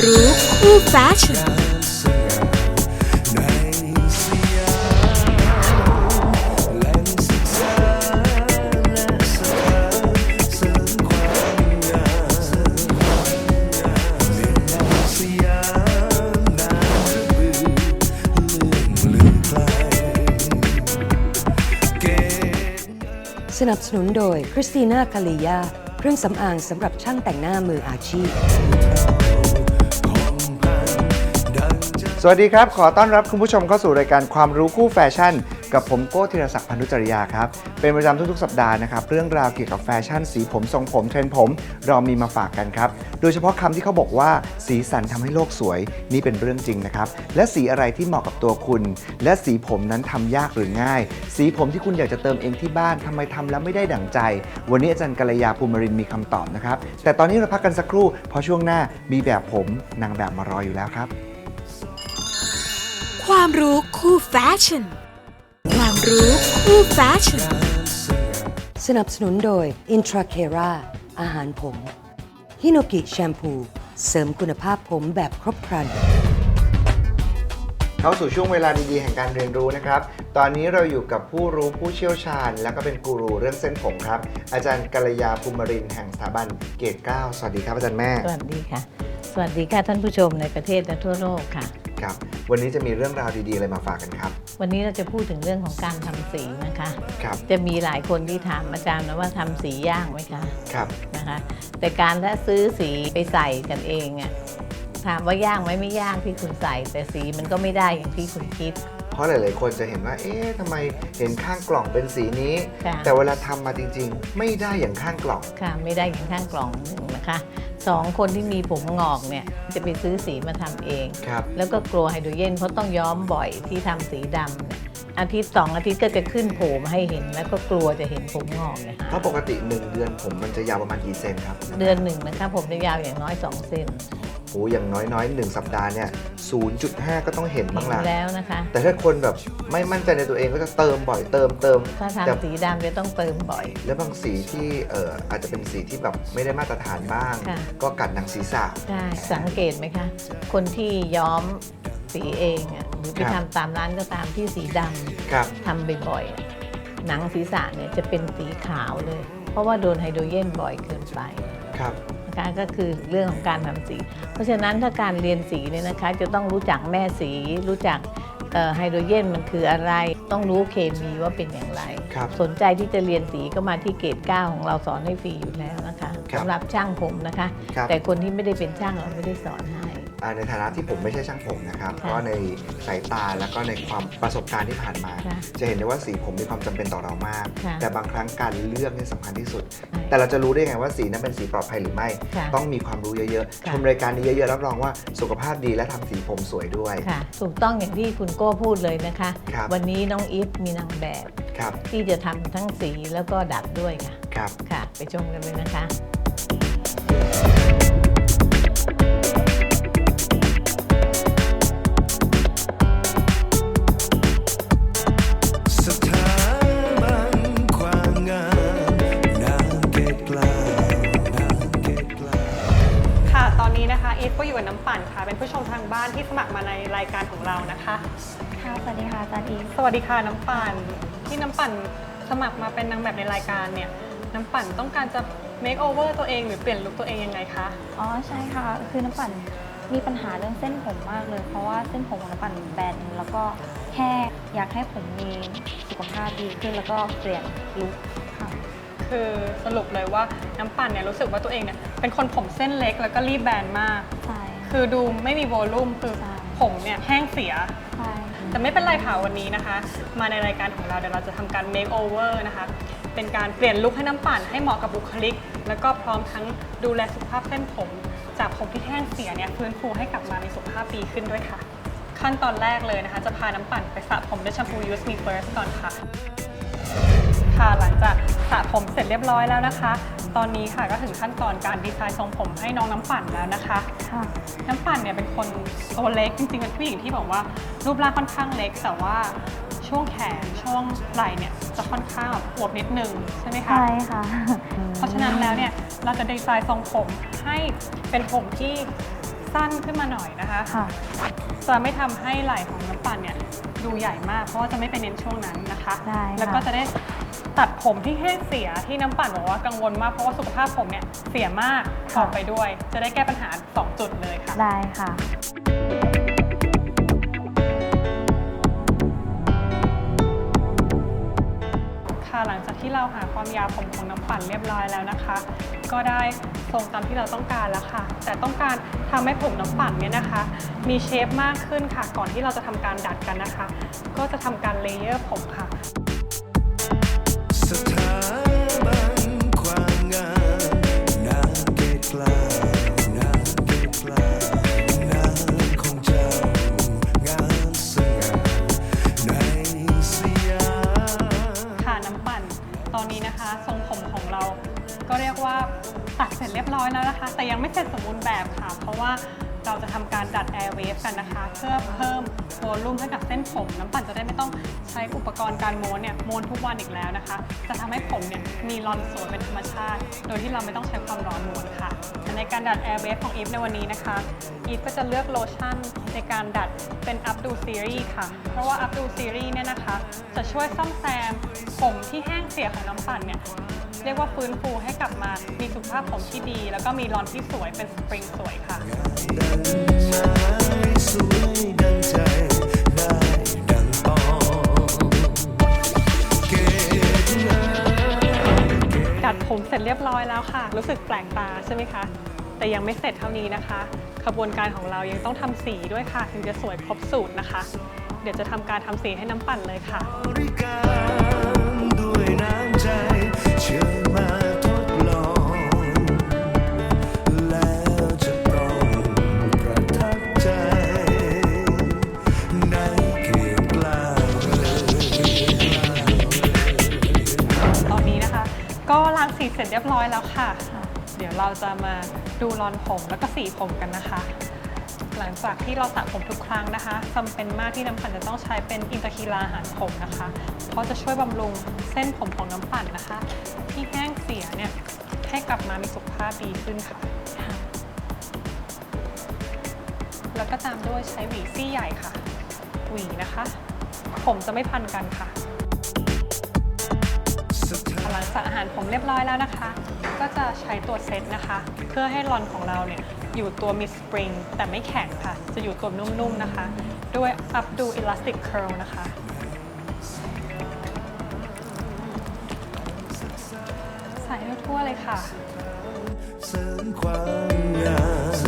ระบือเลื่องลือไกลเกตสนับสนุนโดยคริสติน่าคาลียาเครื่องสำอางสำหรับช่างแต่งหน้ามืออาชีพ สวัสดีครับ ขอต้อนรับคุณผู้ชมเข้าสู่รายการความรู้คู่แฟชั่น กับผมโก้ธีรศักดิ์พันธุจริยาครับ เป็นประจำทุกๆ สัปดาห์นะครับ เรื่องราวเกี่ยวกับแฟชั่น สีผมทรงผมเทรนผม เรามีมาฝากกันครับ โดยเฉพาะคำที่เขาบอกว่าสีสันทำให้โลกสวย นี่เป็นเรื่องจริงนะครับ และสีอะไรที่เหมาะกับตัวคุณ และสีผมนั้นทำยากหรือง่าย สีผมที่คุณอยากจะเติมเองที่บ้านทำไมทำแล้วไม่ได้ดั่งใจ วันนี้อาจารย์กัลยาภูมิรินทร์มีคำตอบนะครับ แต่ตอนนี้เราพักกันสักครู่เพราะช่วงหน้ามีแบบผมนางแบบมารออยู่แล้วครับ ความรู้คู่แฟชั่น ความรู้คู่แฟชั่น สนับสนุนโดย Intra c a r a อาหารผมฮิโนกิแชมพู เสริมคุณภาพผมแบบครบครัน เข้าสู่ช่วงเวลาดีๆ แห่งการเรียนรู้นะครับ ตอนนี้เราอยู่กับผู้รู้ผู้เชี่ยวชาญ และก็เป็นกูรูเรื่องเส้นผมครับ อาจารย์กัลยาภูมิรินทร์แห่งสถาบันเกตเก้าสวัสดีครับอาจารย์แม่ สวัสดีค่ะ สวัสดีค่ะท่านผู้ชมในประเทศและทั่วโลกค่ะ ครับ วันนี้จะมีเรื่องราวดีๆอะไรมาฝากกันครับ วันนี้เราจะพูดถึงเรื่องของการทำสีนะคะ ครับ จะมีหลายคนที่ถามอาจารย์นะว่าทำสียากไหมคะครับ นะคะ แต่การถ้าซื้อสีไปใส่กันเองอะถามว่ายากไหมไม่ยากที่คุณใส่ แต่สีมันก็ไม่ได้อย่างที่คุณคิด เพราะหลาย ๆ คนจะเห็นว่า เอ๊ะทำไมเห็นข้างกล่องเป็นสีนี้ ค่ะ แต่เวลาทำมาจริง ๆ ไม่ได้อย่างข้างกล่อง ค่ะไม่ได้อย่างข้างกล่องหนึ่งนะคะสองคนที่มีผมงอกเนี่ยจะไปซื้อสีมาทำเอง ครับ แล้วก็กลัวไฮโดรเจนเพราะต้องย้อมบ่อยที่ทำสีดำเนี่ยอาทิตย์สองอาทิตย์ก็จะขึ้นโผล่มาให้เห็น แล้วก็กลัวจะเห็นผมงอกเนี่ยเพราะปกติ 1 เดือนผมมันจะยาวประมาณกี่เซนครับเดือนหนึ่งนะคะผมจะยาวอย่างน้อย 2 เซน โอ้อย่างน้อยๆ1สัปดาห์เนี่ย 0.5 ก็ต้องเห็นเห็บ้างนละแล้วนะคะ แต่ถ้าคนแบบไม่มั่นใจในตัวเองก็จะเติมบ่อยเติมเติมถ้าแต่ทำสีดำจะต้องเติมบ่อย แล้วบางสีที่เอ่ออาจจะเป็นสีที่แบบไม่ได้มาตรฐานบ้าง ค่ะ ก็กัดหนังศีรษะ ใช่สังเกตไหมคะ คนที่ย้อมสีเองอะหรือไปครับ ทำตามร้านก็ตามที่สีดครับำทำบ่อยๆอะหนังศีรษะเนี่ยจะเป็นสีขาวเลย เพราะว่าโดนไฮโดรเจนบ่อยเกินไป ครับ นะคะก็คือเรื่องของการทำสี เพราะฉะนั้นถ้าการเรียนสีเนี่ยนะคะ จะต้องรู้จักแม่สีรู้จักเอ่อไฮโดรเจนมันคืออะไร ต้องรู้เคมีว่าเป็นอย่างไรครับสนใจที่จะเรียนสีก็มาที่เกรด9ของเราสอนให้ฟรีอยู่แล้วนะคะครับสำหรับช่างผมนะคะครับแต่คนที่ไม่ได้เป็นช่างเราไม่ได้สอนให้ อ่าในฐานะที่ผมไม่ใช่ช่างผมนะครับ ค่ะก็ในสายตาแล้วก็ในความประสบการณ์ที่ผ่านมา ค่ะจะเห็นได้ว่าสีผมมีความจำเป็นต่อเรามาก ค่ะแต่บางครั้งการเลือกนี่สำคัญที่สุด ใช่แต่เราจะรู้ได้ไงว่าสีนั้นเป็นสีปลอดภัยหรือไม่ ค่ะต้องมีความรู้เยอะๆค่ะ ชมรายการนี้เยอะๆรับรองว่าสุขภาพดีและทำสีผมสวยด้วย ค่ะ ถูกต้องอย่างที่คุณโก้พูดเลยนะคะ ครับ วันนี้น้องอีฟมีนางแบบครับที่จะทำทั้งสีแล้วก็ดัดด้วยค่ะ ครับ ค่ะ ไปชมกันเลยนะคะ ปั่นค่ะ เป็นผู้ชมทางบ้านที่สมัครมาในรายการของเรานะคะ ค่ะสวัสดีค่ะอาจารย์อีฟสวัสดีค่ะน้ำปั่นที่น้ำปั่นสมัครมาเป็นนางแบบในรายการเนี่ยน้ำปั่นต้องการจะ make over ตัวเองหรือเปลี่ยนลุคตัวเองยังไงคะ อ๋อใช่ค่ะ คือน้ำปั่นมีปัญหาเรื่องเส้นผมมากเลย เพราะว่าเส้นผมของน้ำปั่นแบนแล้วก็แห้งอยากให้ผมมีสุขภาพดีขึ้นแล้วก็เปลี่ยนลุคค่ะ คือสรุปเลยว่าน้ำปั่นเนี่ยรู้สึกว่าตัวเองเนี่ยเป็นคนผมเส้นเล็กแล้วก็รีบแบนมาก ใช่ คือดูไม่มีโวลูมคือใช่ ผมเนี่ยแห้งเสีย ใช่แต่ไม่เป็นไรค่ะวันนี้นะคะ มาในรายการของเราเดี๋ยวเราจะทำการ make over นะคะ เป็นการเปลี่ยนลุคให้น้ำปั่นให้เหมาะกับบุคลิก แล้วก็พร้อมทั้งดูแลสุขภาพเส้นผม จากผมที่แห้งเสียเนี่ยฟื้นฟูให้กลับมามีสุขภาพดีขึ้นด้วยค่ะ ขั้นตอนแรกเลยนะคะ จะพาน้ำปั่นไปสระผมด้วยแชมพู Use Me First ก่อนค่ะ ค่ะ หลังจากสระผมเสร็จเรียบร้อยแล้วนะคะ ตอนนี้ค่ะก็ถึงขั้นตอนการดีไซน์ทรงผมให้น้องน้ำปั่นแล้วนะคะ ค่ะ น้ำปั่นเนี่ยเป็นคนตัวเล็กจริงๆเป็นผู้หญิงที่บอกว่ารูปร่างค่อนข้างเล็ก แต่ว่าช่วงแขนช่วงไหล่เนี่ยจะค่อนข้างแบบอวบนิดนึงใช่ไหมคะ ใช่ค่ะ เพราะฉะนั้นแล้วเนี่ยเราจะดีไซน์ทรงผมให้เป็นผมที่ สั้นขึ้นมาหน่อยนะคะ ค่ะ จะไม่ทำให้ไหล่ของน้ำปั่นเนี่ยดูใหญ่มากเพราะว่าจะไม่ไปเน้นช่วงนั้นนะคะ ได้ค่ะ แล้วก็จะได้ตัดผมที่แห้งเสียที่น้ำปั่นบอกว่ากังวลมากเพราะว่าสุขภาพผมเนี่ยเสียมากออกไปด้วย จะได้แก้ปัญหา2จุดเลยค่ะ ได้ค่ะ ค่ะหลังจากที่เราหาความยาวผมของน้ำปั่นเรียบร้อยแล้วนะคะ ก็ได้ ทรงตามที่เราต้องการแล้วค่ะ แต่ต้องการทำให้ผมน้ำปั่นเนี่ยนะคะ มีเชฟมากขึ้นค่ะ ก่อนที่เราจะทำการดัดกันนะคะ ก็จะทำการเลเยอร์ผมค่ะ รการม้วนเนี่ยม้วนทุกวันอีกแล้วนะคะ จะทำให้ผมเนี่ยมีรอนสวยเป็นธรรมชาติ โดยที่เราไม่ต้องใช้ความร้อนม้วนค่ะและในการดัด Air Wave ของอีฟในวันนี้นะคะอีฟก็จะเลือกโลชั่นในการดัดเป็น Updo Series ค่ะ เพราะว่า Updo Series เนี่ยนะคะ จะช่วยซ่อมแซมผมที่แห้งเสียของน้ำปั่นเนี่ยเรียกว่าฟื้นฟูให้กลับมามีสุขภาพผมที่ดี แล้วก็มีรอนที่สวยเป็นสปริงสวยค่ะ ผมเสร็จเรียบร้อยแล้วค่ะ รู้สึกแปลกตาใช่ไหมคะ แต่ยังไม่เสร็จเท่านี้นะคะ ขบวนการของเรายังต้องทำสีด้วยค่ะ ถึงจะสวยครบสูตรนะคะ เดี๋ยวจะทำการทำสีให้น้ำปั่นเลยค่ะ เดี๋ยวเราจะมาดูรอนผมแล้วก็สีผมกันนะคะ หลังจากที่เราสระผมทุกครั้งนะคะจำเป็นมากที่น้ำปั่นจะต้องใช้เป็นอินตาคีลาอาหารผมนะคะ เพราะจะช่วยบำรุงเส้นผมของน้ำปั่นนะคะ ที่แห้งเสียเนี่ยให้กลับมามีสุขภาพดีขึ้นค่ะ แล้วก็ตามด้วยใช้หวีซี่ใหญ่ค่ะ หวีนะคะ ผมจะไม่พันกันค่ะหลังจากอาหารผมเรียบร้อยแล้วนะคะ ก็จะใช้ตัวเซตนะคะ เพื่อให้รอนของเราเนี่ยอยู่ตัวมีสปริงแต่ไม่แข็งค่ะ จะอยู่ตัวนุ่มๆนะคะ ด้วยอัพดูอีลาสติกเคิลนะคะใส่ทั่วเลยค่ะเสริมความงาม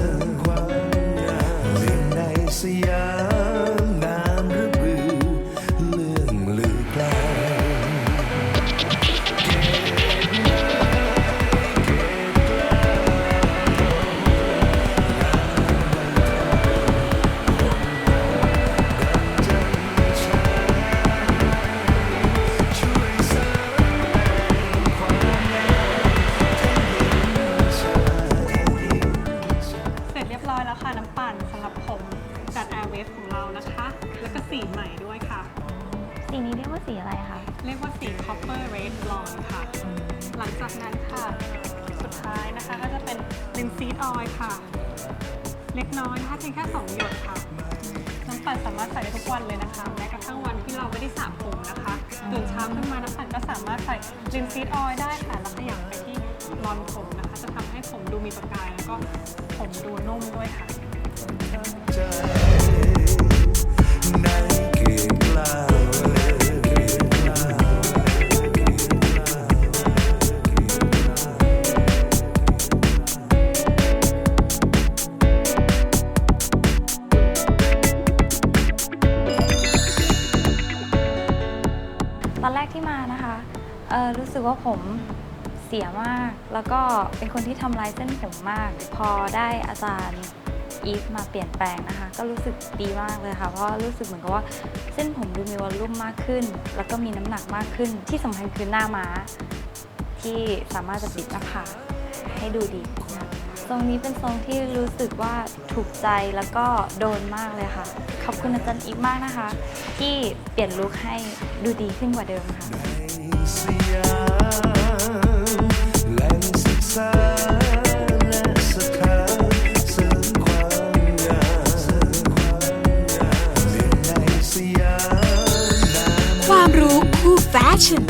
น้อยนะคะเพียงแค่2หยดค่ะ น้ำปั่นสามารถใส่ได้ทุกวันเลยนะคะแม้กระทั่งวันที่เราไม่ได้สระผมนะคะตื่นเช้าขึ้นมาน้ำปั่นก็สามารถใส่ลิมซีดออยได้ค่ะแล้วขยับไปที่รอนผมนะคะ จะทำให้ผมดูมีประกายแล้วก็ผมดูนุ่มด้วยค่ะ เออรู้สึกว่าผมเสียมาก แล้วก็เป็นคนที่ทำลายเส้นผมมาก พอได้อาจารย์อีฟมาเปลี่ยนแปลงนะคะ ก็รู้สึกดีมากเลยค่ะ เพราะรู้สึกเหมือนกับว่าเส้นผมดูมีวอลลุ่มมากขึ้น แล้วก็มีน้ำหนักมากขึ้น ที่สำคัญคือหน้าม้า ที่สามารถจะปิดหน้าผากให้ดูดีขึ้นค่ะทรงนี้เป็นทรงที่รู้สึกว่าถูกใจแล้วก็โดนมากเลยค่ะ ขอบคุณอาจารย์อีฟมากนะคะ ที่เปลี่ยนลุคให้ดูดีขึ้นกว่าเดิมค่ะ ความรู้คู่แฟชั่น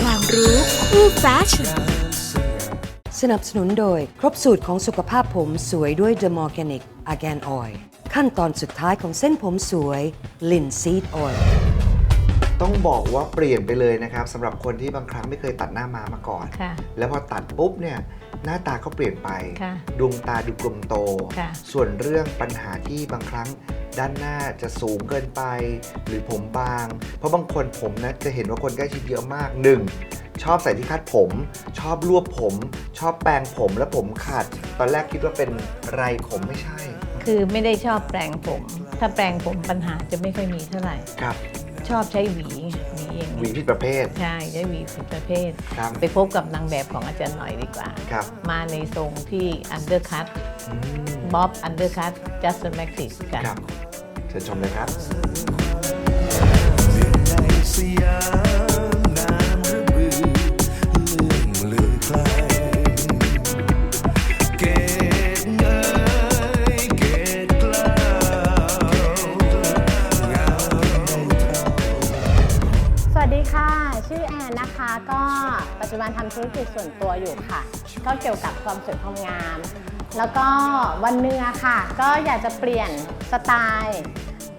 ความรู้คู่แฟชั่น สนับสนุนโดยครบสูตรของสุขภาพผมสวยด้วย The Organic Argan Oil ขั้นตอนสุดท้ายของเส้นผมสวย Linseed Oil ต้องบอกว่าเปลี่ยนไปเลยนะครับสำหรับคนที่บางครั้งไม่เคยตัดหน้ามามาก่อน ค่ะ แล้วพอตัดปุ๊บเนี่ยหน้าตาก็เปลี่ยนไป ค่ะ ดวงตาดูกลมโต ค่ะ ส่วนเรื่องปัญหาที่บางครั้งด้านหน้าจะสูงเกินไป หรือผมบาง เพราะบางคนผมนะจะเห็นว่าคนใกล้ชิดเยอะมากหนึ่งชอบใส่ที่คาดผม ชอบรวบผม ชอบแปรงผมและผมขาด ตอนแรกคิดว่าเป็นไรผมไม่ใช่คือไม่ได้ชอบแปลงผม ถ้าแปลงผมปัญหาจะไม่ค่อยมีเท่าไหร่ ครับ ชอบใช้หวีหวีอย่างหวีนี้ผิดประเภท ใช่ใช้หวีผิดประเภท ครับไปพบกับนางแบบของอาจารย์หน่อยดีกว่า ครับมาในทรงที่อันเดอร์คัตอืมบ๊อบอันเดอร์คัตจัสต์แม็กซิสกัน ครับเชิญชมเลยครับเรี บันทำธุรกิจส่วนตัวอยู่ค่ะ ก็เกี่ยวกับความสวยความงาม แล้วก็วันหนึงอะค่ะ ก็อยากจะเปลี่ยนสไตล์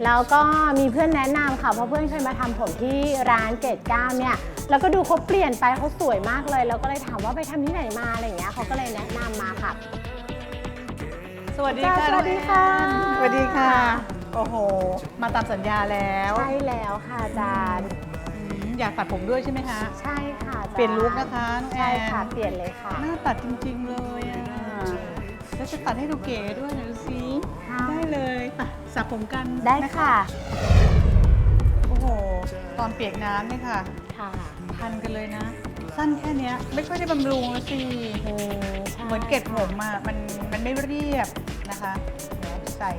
แล้วก็มีเพื่อนแนะนำค่ะเพราะเพื่อนเคยมาทำผมที่ร้านเกตก้าเนี่ยแล้วก็ดูเขาเปลี่ยนไปเขาสวยมากเลยแล้วก็เลยถามว่าไปทำที่ไหนมาอะไรอย่างเงี้ยเขาก็เลยแนะนำมาค่ะ สวัสดีค่ะสวัสดีค่ะ สวัสดีค่ะ โอ้โห มาตามสัญญาแล้ว ใช่แล้วค่ะอาจารย์ อืมอยากตัดผมด้วยใช่ไหมคะ ใช่ค่ะอาจารเปลี่ยนลุคนะคะน้องแอน ใช่ค่ะ เปลี่ยนเลยค่ะ หน้าตัดจริงๆเลยอะแล้วจะตัดให้ดูเก๋ด้วยหน่อยดูสิค่ะ ได้เลยไปสระผมกันได้นค่ะ โอ้โห ตอนเปียกน้ำเนี่ยค่ะ ค่ะ พันกันเลยนะ สั้นแค่เนี้ยไม่ค่อยได้บำรุงแล้วสิอืมใช่เหมือนเกล็ดผมอะมันมันไม่เรียบนะคะเดี๋ยวใส่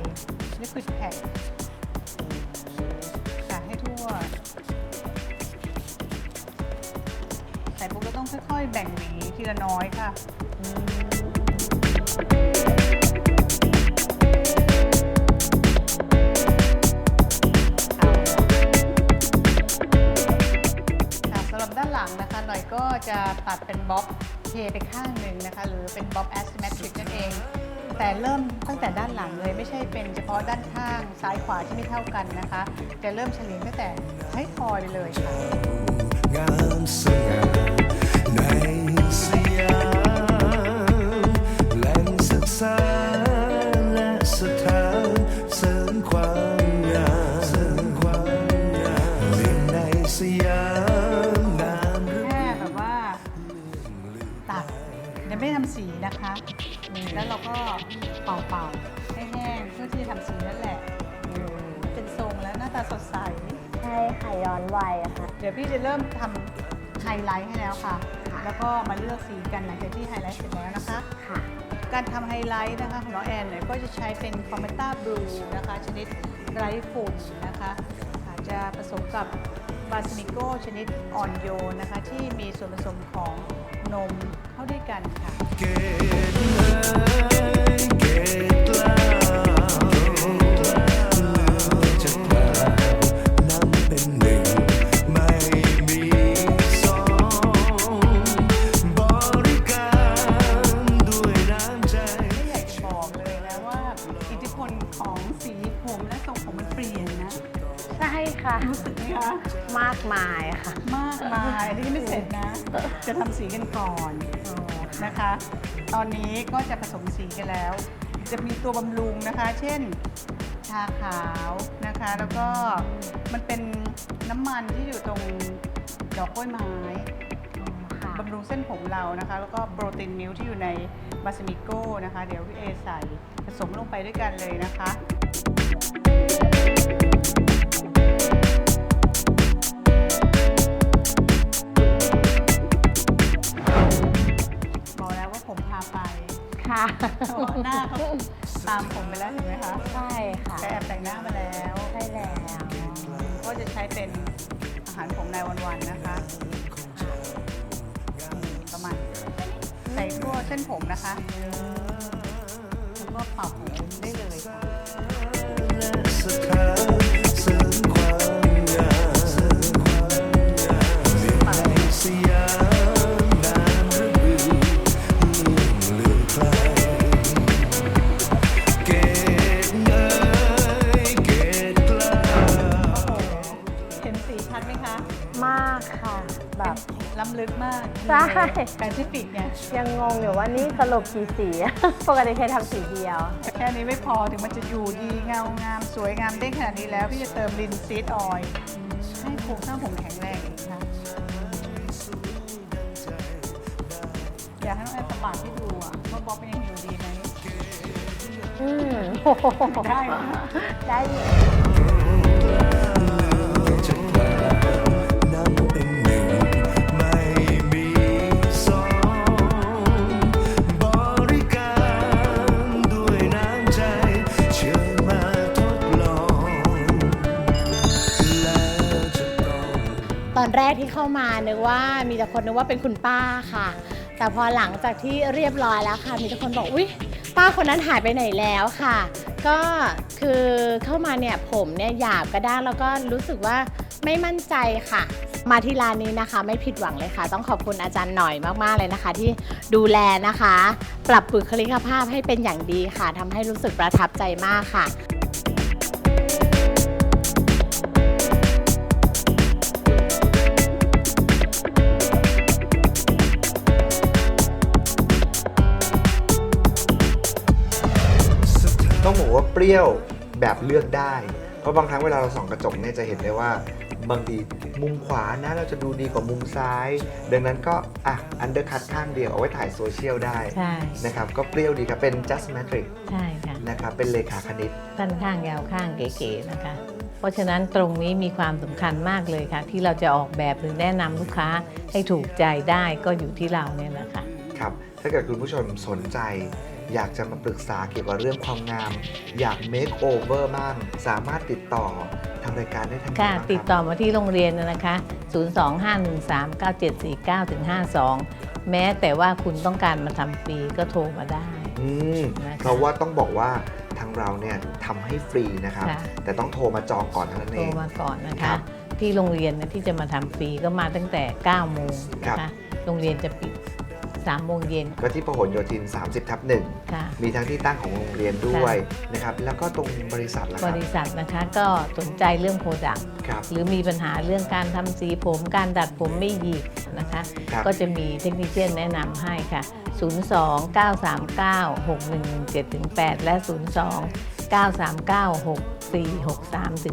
ลิควิดแพ็ค อยๆ แบ่งหวีทีละน้อยค่ะ ค่ะสำหรับด้านหลังนะคะหน่อยก็จะตัดเป็นบ๊อบเทไปข้างหนึ่งนะคะ หรือเป็นบ๊อบ asymmetric นั่นเอง แต่เริ่มตั้งแต่ด้านหลังเลยไม่ใช่เป็นเฉพาะด้านข้างซ้ายขวาที่ไม่เท่ากันนะคะ จะเริ่มเฉลี่ยตั้งแต่ท้ายทอยไปเลยค่ะ งามสง่า ในสยามแหล่งศึกษาและสถานเสริมความงามเสริมความงามเรียนในสยามน้ำแค่แบบว่าตัดยังไม่ได้ทำสีนะคะแล้วเราก็เป่าๆให้แห้งเพื่อที่จะทำสีนั่นแหละเป็นทรงแล้วหน้าตาสดใส ใช่ค่ะย้อนวัยอะค่ะ เดี๋ยวพี่จะเริ่มทำไฮไลท์ให้แล้วค่ะ แล้วก็มาเลือกสีกันหลังจากที่ไฮไลท์เสร็จแล้วนะคะ ค่ะ การทำไฮไลท์นะคะของน้องแอนเนี่ยก็จะใช้เป็นคอมเมต้าบลูนะคะ ชนิดไร้ฝุ่นนะคะอาจจะผสมกับบาสมิโกชนิดอ่อนโยนนะคะ ที่มีส่วนผสมของนมเข้าด้วยกันค่ะ เกตเอ้ยเกต ตัวบำรุงนะคะ เช่น ชาขาวนะคะ แล้วก็มันเป็นน้ำมันที่อยู่ตรงดอกกล้วยไม้ค่ะบำรุงเส้นผมเรานะคะ แล้วก็โปรตีนมิลค์ที่อยู่ในบาสมิโก้นะคะ เดี๋ยวพี่เอใส่ผสมลงไปด้วยกันเลยนะคะบอกแล้วว่าผมพาไป ค่ะ หน้าเขา ตามผมไปแล้วเห็นไหมคะใช่ค่ะแกแอบแต่งหน้ามาแล้วใช่แล้ว ก็จะใช้เป็นอาหารผมในวันๆนะคะนี่ประมาณใส่ทั่วเส้นผมนะคะ แล้วก็เป่าผม แปซิฟิกเนี่ยยังงงอยู่ว่านี่สรุปกี่สี ปกติเคยทำสีเดียว แค่นี้ไม่พอถึงมันจะอยู่ดีเงางามสวยงามเด้งขนาดนี้แล้วพี่จะเติมลินซีดออยล์ให้โครงสร้างผมแข็งแรงอีกนะอยากให้น้องแอนสะบัดให้ดูอะว่าบ๊อบเป็นยังอยู่ดีไหมอืมได้ไหมได้ แรกที่เข้ามานึกว่ามีแต่คนนึกว่าเป็นคุณป้าค่ะ แต่พอหลังจากที่เรียบร้อยแล้วค่ะ มีแต่คนบอกอุ๊ยป้าคนนั้นหายไปไหนแล้วค่ะ ก็คือเข้ามาเนี่ยผมเนี่ยหยาบกระด้างแล้วก็รู้สึกว่าไม่มั่นใจค่ะ มาที่ร้านนี้นะคะ ไม่ผิดหวังเลยค่ะ ต้องขอบคุณอาจารย์หน่อยมากๆเลยนะคะ ที่ดูแลนะคะ ปรับบุคลิกภาพให้เป็นอย่างดีค่ะทำให้รู้สึกประทับใจมากค่ะ บอกว่าเปรี้ยวแบบเลือกได้ เพราะบางครั้งเวลาเราส่องกระจกเนี่ยจะเห็นได้ว่าบางทีมุมขวานะเราจะดูดีกว่ามุมซ้าย ดังนั้นก็อะอันเดอร์คัตข้างเดียวเอาไว้ถ่ายโซเชียลได้ใช่ นะครับก็เปรี้ยวดีครับเป็น just metric ใช่ค่ะนะครับเป็นเลขาคณิต สั้นข้างยาวข้างเก๋ๆนะคะ เพราะฉะนั้นตรงนี้มีความสำคัญมากเลยค่ะ ที่เราจะออกแบบหรือแนะนำลูกค้าให้ถูกใจได้ก็อยู่ที่เราเนี่ยแหละค่ะ ครับ ถ้าเกิดคุณผู้ชมสนใจ อยากจะมาปรึกษาเกี่ยวกับเรื่องความงาม อยาก make over บ้างสามารถติดต่อทางรายการได้ทางไหนค่ะบ้างรับติดต่อมาที่โรงเรียนนะคะ 025139749-52 แม้แต่ว่าคุณต้องการมาทำฟรีก็โทรมาได้ อืมนะคะเพราะว่าต้องบอกว่าทางเราเนี่ยทำให้ฟรีนะครับ ค่ะ แต่ต้องโทรมาจองก่อนเท่านั้นโทเอรง มาก่อนนะครัคะ บที่โรงเรียนเนยที่จะมาทำฟรีก็มาตั้งแต่9โมงนะครัคะบ โรงเรียนจะปิด 3โมงเย็น ก็ที่พหลโยธิน 30 ทับหนึ่งค่ะ มีทั้งที่ตั้งของโรงเรียนด้วยนะครับ แล้วก็ตรงบริษัทล่ะครับบริษัทนะคะก็สนใจเรื่องโปรดักต์ครับหรือมีปัญหาเรื่องการทำสีผม การดัดผมไม่หยิกนะคะ ครับก็จะมีเทคนิคเชียนแนะนำให้ค่ะ 02 939 6117 8 และ02 939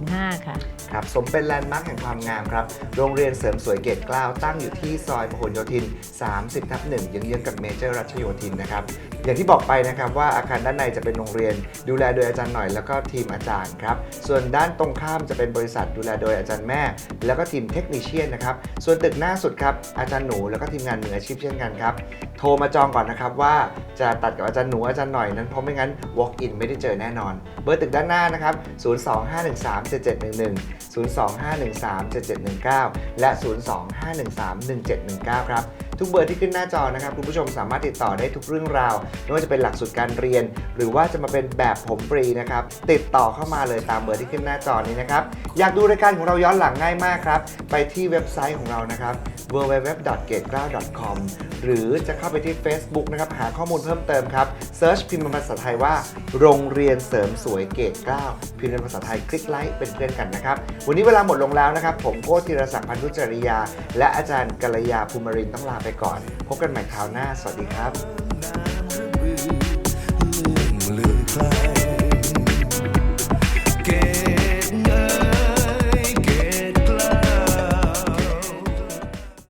6463 5ค่ะ ครับ สมเป็นแลนด์มาร์คแห่งความงามครับ โรงเรียนเสริมสวยเกตเกล้าวตั้งอยู่ที่ซอยพหลโยธิน 30ทับหนึ่งเยื้องๆกับเมเจอร์รัชโยธินนะครับ อย่างที่บอกไปนะครับว่าอาคารด้านในจะเป็นโรงเรียน ดูแลโดยอาจารย์หน่อยแล้วก็ทีมอาจารย์ครับ ส่วนด้านตรงข้ามจะเป็นบริษัทดูแลโดยอาจารย์แม่ แล้วก็ทีมเทคนิชเชียนนะครับ ส่วนตึกหน้าสุดครับอาจารย์หนูแล้วก็ทีมงานมืออาชีพเช่นกันครับ โทรมาจองก่อนนะครับว่าจะตัดกับอาจารย์หนูอาจารย์หน่อยนั้นเพราะไม่งั้น walk in ไม่ได้เจอแน่นอน เบอร์ตึกด้านหน้านะครับ025137711 025137719 และ 025131719 ครับ ทุกเบอร์ที่ขึ้นหน้าจอนะครับคุณผู้ชมสามารถติดต่อได้ทุกเรื่องราวไม่ว่าจะเป็นหลักสูตรการเรียน หรือว่าจะมาเป็นแบบผมฟรีนะครับติดต่อเข้ามาเลยตามเบอร์ที่ขึ้นหน้าจอนี้นะครับอยากดูรายการของเราย้อนหลังง่ายมากครับไปที่เว็บไซต์ของเรานะครับ www.gate9.com หรือจะเข้าไปที่ Facebook นะครับหาข้อมูลเพิ่มเติมครับ Search พิมพ์เป็นภาษาไทยว่า โรงเรียนเสริมสวยเกต9พิมพ์เป็นภาษาไทยคลิกไลค์เป็นเพื่อนกันนะครับ วันนี้เวลาหมดลงแล้วนะครับ ผมโก้ธีรศักดิ์พันธุจริยา และอาจารย์กัลยาภูมิรินต้องลาไปก่อน พบกันใหม่คราวหน้า สวัสดีครับ